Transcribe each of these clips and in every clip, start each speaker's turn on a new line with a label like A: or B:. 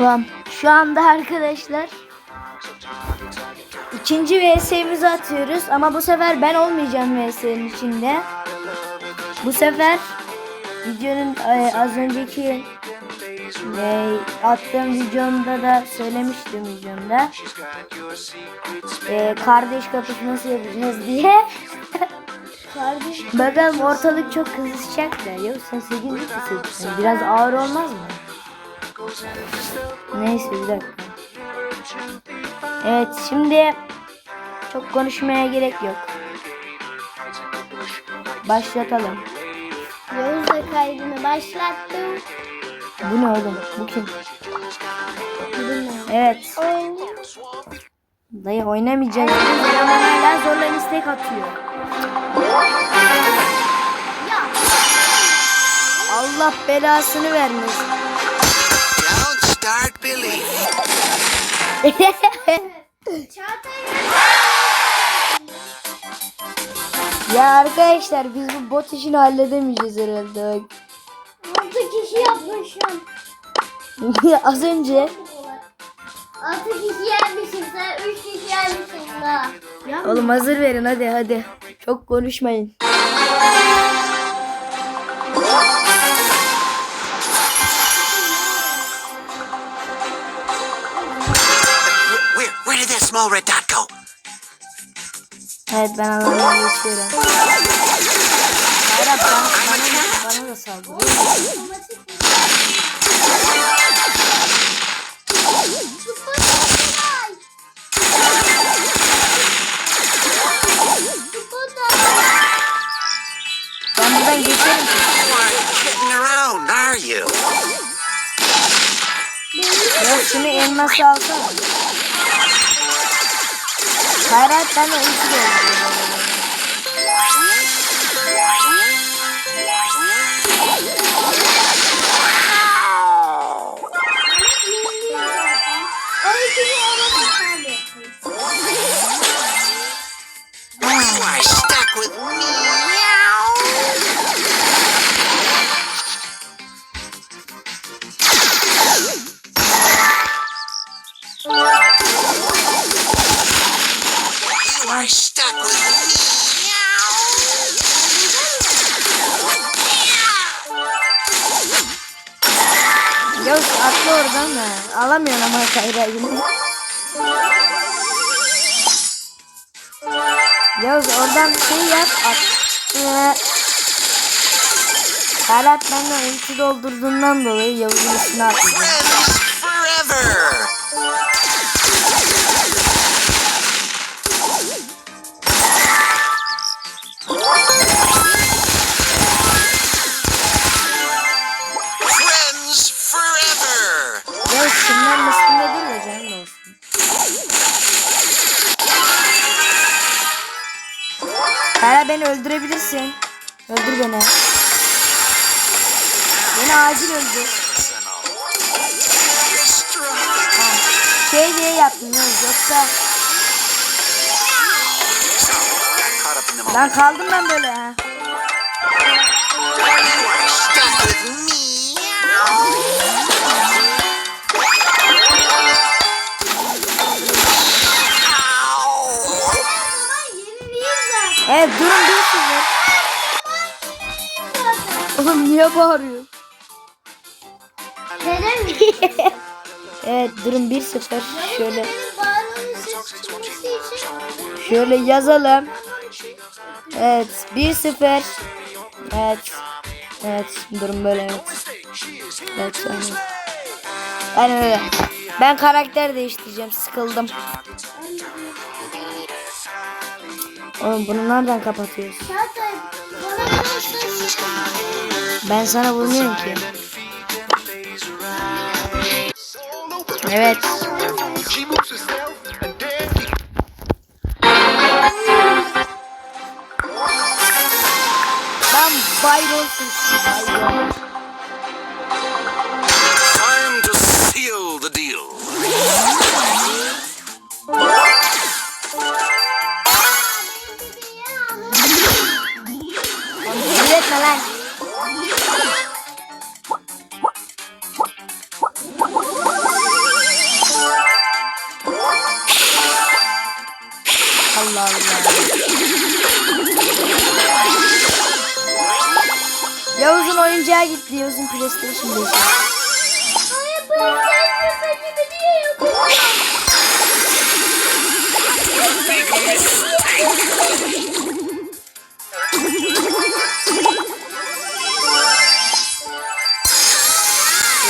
A: Tamam. Şu anda arkadaşlar ikinci VS'mizi atıyoruz ama bu sefer ben olmayacağım VS'nin içinde. Bu sefer videonun e, az önceki e, attığım videomda da söylemiştim videomda. E, kardeş kapışması yapacağız diye.
B: Kardeş
A: Bakalım ortalık çok kızışacak da. Yok sen 8. kısırsın. Biraz ağır olmaz mı? Neyse bir dakika. Evet şimdi çok konuşmaya gerek yok. Başlatalım.
B: Yavuz da kaydını başlattım.
A: Bu ne oğlum? Bu kim? Evet.
B: Oyun.
A: Dayı oynamayacağız. Ama hala zorla istek atıyor. Allah belasını vermesin. ya arkadaşlar biz bu bot işini halledemeyeceğiz herhalde. Bak.
B: 6 kişi yapmışım.
A: Az önce
B: 6 kişi yermişim sen 3 kişi yermişsin daha.
A: Oğlum hazır verin hadi hadi. Çok konuşmayın.
C: Small red dot go?
A: Evet ben alana geçiyorum. Hayır abi bana, bana, da, bana da saldırıyor. Ben buradan geçerim.
C: You aren't kidding around, are you?
A: Ya şunu elması alsana. Hayır hayır ben de ulti de Yok atla oradan da. Alamıyorum ama kayrayını. Yavuz oradan şey yap at. Ee, benden ulti doldurduğundan dolayı Yavuz'un üstüne atlayacağım. Beni öldürebilirsin. Öldür beni. Beni acil öldür. Şey diye yaptım yoksa lan kaldım ben böyle ha. Evet durun bir sıfır. Oğlum niye bağırıyor?
B: Neden mi?
A: Evet durum 1-0. Şöyle şöyle yazalım. Evet 1-0. Evet. Evet durum böyle evet. Evet aynen. Aynen öyle. Ben karakter değiştireceğim. Sıkıldım. Oğlum bunu nereden
B: olsa
A: Ben sana bulmuyorum ki. Evet. Ben Byron seçtim. Byron. Allah Allah. Yavuz'un oyuncağı gitti. Yavuz'un PlayStation 5'i.
B: Hayır bu yüzden sepetimi niye yapıyorsun?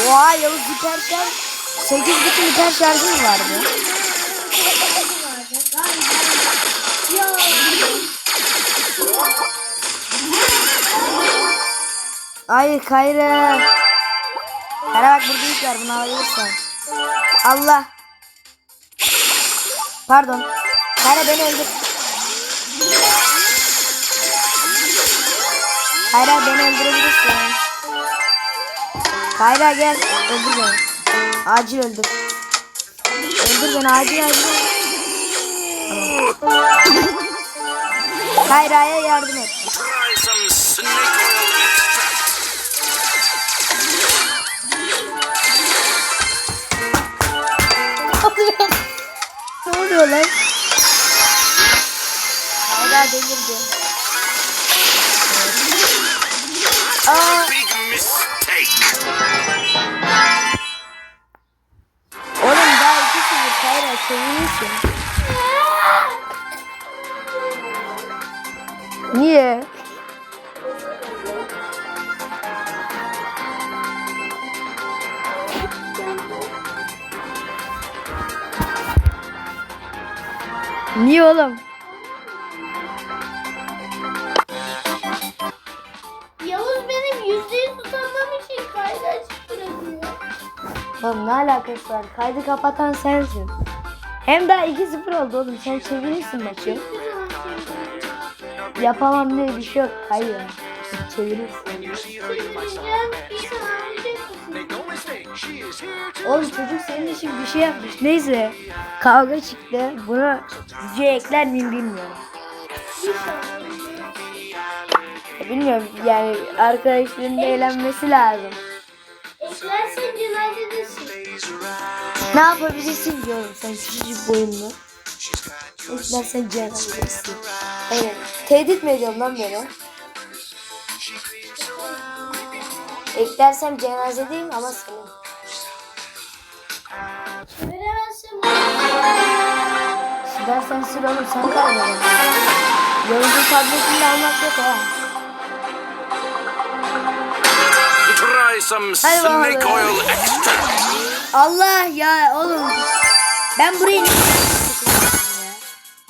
A: Oha Yavuz hiper şarj. 8 bütün hiper şarjı mı vardı?
B: Ya.
A: Hayır Kayra. Kayra bak burada yük var bunu alırsan. Allah. Pardon. Kayra beni öldür. Kayra beni öldürebilirsin. Kayra gel. Öldür beni. Acil öldür. Öldür beni acil acil. Tamam. Kayra'ya yardım et. Ne oluyor lan? Hala delirdi. Aa, oğlum daha iki sıfır Kayra sevinirsin. Niye? Niye oğlum?
B: Yavuz benim yüzde yüz utanmam için kaydı açık bırakıyor.
A: Oğlum ne alakası var? Kaydı kapatan sensin. Hem daha 2-0 oldu oğlum. Sen çevirirsin maçı. Yapamam diye bir şey yok. Hayır.
B: Mısın?
A: Oğlum çocuk senin için bir şey yapmış. Neyse. Kavga çıktı. Bunu videoya ekler miyim bilmiyorum. Bilmiyorum yani arkadaşların eğlenmesi lazım.
B: Eklersen cenazedesin.
A: Ne yapabilirsin oğlum sen küçücük boyunlu. Eklersen cenazesi. Evet. Tehdit mi ediyorum lan beni? Eklersem cenazedeyim ama senin.
B: Çeviremezsin.
A: Silersen sil oğlum sen kaybedin. Yolcu tabletini almak yok ha.
C: Try some
A: Hadi bakalım.
C: snake oil extract.
A: Allah ya oğlum. Ben burayı?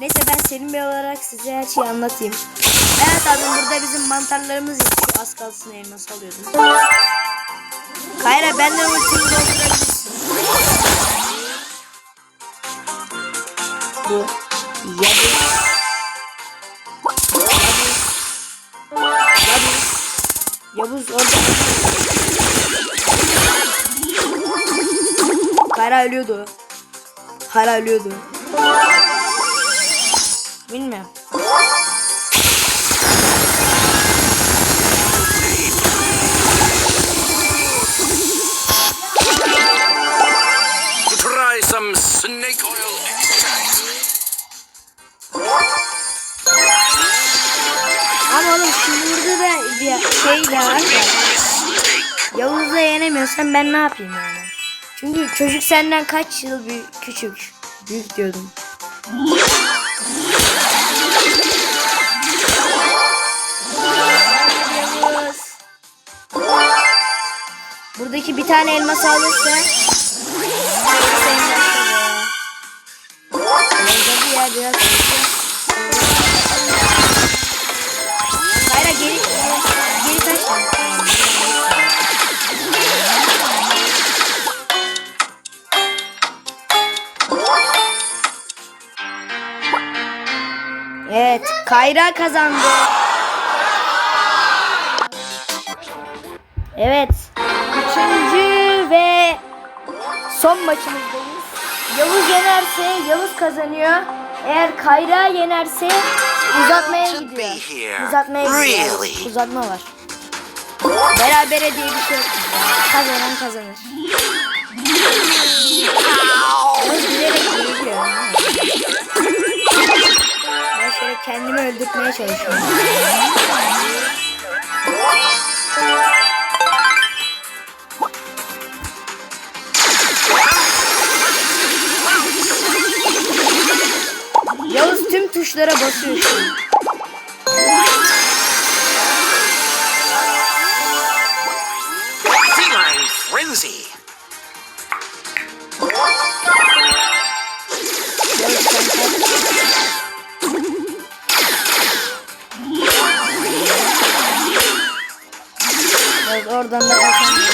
A: Neyse ben Selim Bey olarak size her şeyi anlatayım. Evet abi burada bizim mantarlarımız yetişiyor. Az kalsın elmas alıyordum. Kayra benden ultimi doldurabilirsin. Bu. Yedi. Yavuz orada. Kara ölüyordu. Kara ölüyordu. Bilmiyorum.
C: Try some snake oil extract.
A: Ama oğlum şimdi da bir şey de var ya. Yavuz'la yenemiyorsan ben ne yapayım yani? Çünkü çocuk senden kaç yıl büyük, küçük. Büyük diyordum. Buradaki bir tane elmas alırsa yer biraz Hayır geri geri kaç Evet, Kayra kazandı. Evet, son maçımızdayız. Yavuz yenerse Yavuz kazanıyor. Eğer Kayra yenerse uzatmaya gidiyor. Uzatmaya gidiyor. Uzatma var. Berabere diye bir şey yok. Kazanan kazanır. Yavuz bilerek yeniliyor. kendimi öldürtmeye çalışıyorum. Tuşlara basıyor şu an.
C: Feline frenzy.
A: Evet oradan da kaçamıyorum.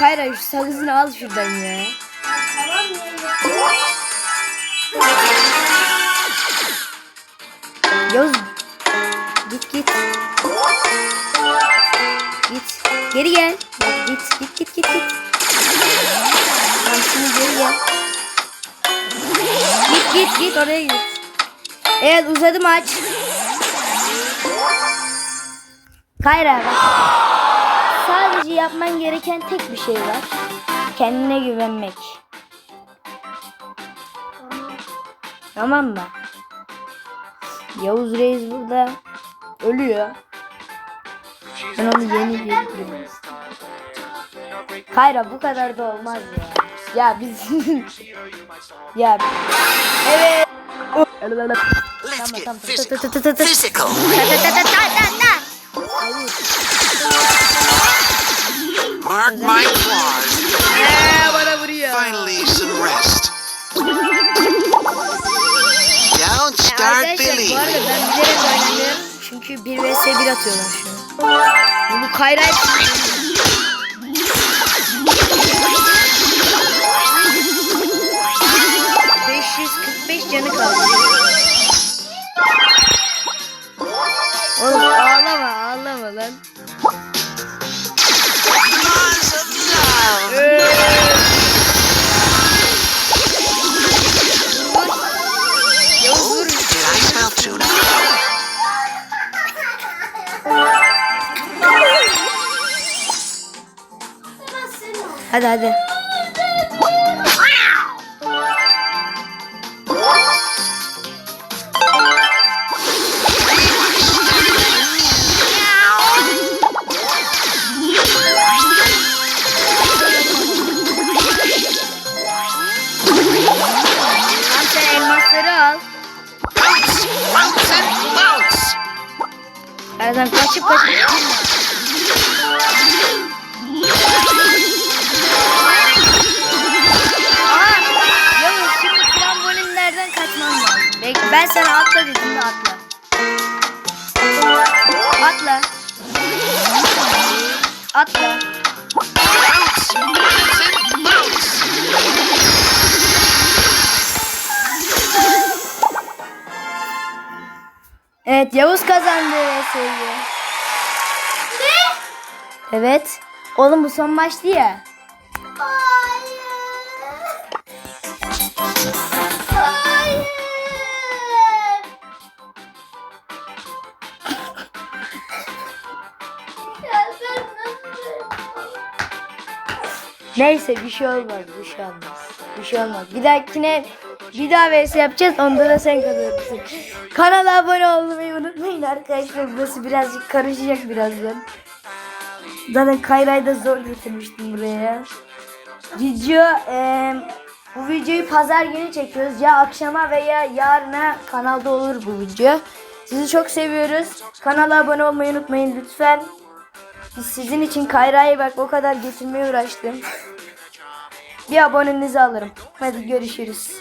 A: Kayra şu sakızını al şuradan ya. Yavuz git git. Git. Geri gel. Git git git git git. Tamam şimdi geri gel. Git git git oraya git. Evet uzadı maç. Kayra bak. Sadece yapman gereken tek bir şey var. Kendine güvenmek. Tamam mı? Yavuz Reis burada ölüyor. Ben onu yeni görüyorum. Kayra bu kadar da olmaz ya. Ya biz ya evet.
C: Let's get physical. Mark my claws.
A: Ee, bana vuruyor.
C: Finally, some rest. Don't start
A: Arkadaşlar bu
C: believing.
A: arada ben bilerek. Çünkü 1 vs 1 atıyorlar şu an. Bu Kayra ...545 canı kaldı. 好的，好的。Yavuz kazandı sevgi.
B: Ne?
A: Evet. Oğlum bu son maçtı ya.
B: Hayır. Hayır. Ya sen nasıl?
A: Neyse bir şey olmaz, bir şey olmaz. Bir şey olmaz. Bir dahakine bir daha vs yapacağız. Onda da sen kazanırsın. Kanala abone olmayı arkadaşlar. Burası birazcık karışacak birazdan. Zaten Kayra'yı da zor getirmiştim buraya. Video eee, bu videoyu pazar günü çekiyoruz. Ya akşama veya yarına kanalda olur bu video. Sizi çok seviyoruz. Kanala abone olmayı unutmayın lütfen. Biz sizin için Kayra'yı bak o kadar getirmeye uğraştım. Bir abonenizi alırım. Hadi görüşürüz.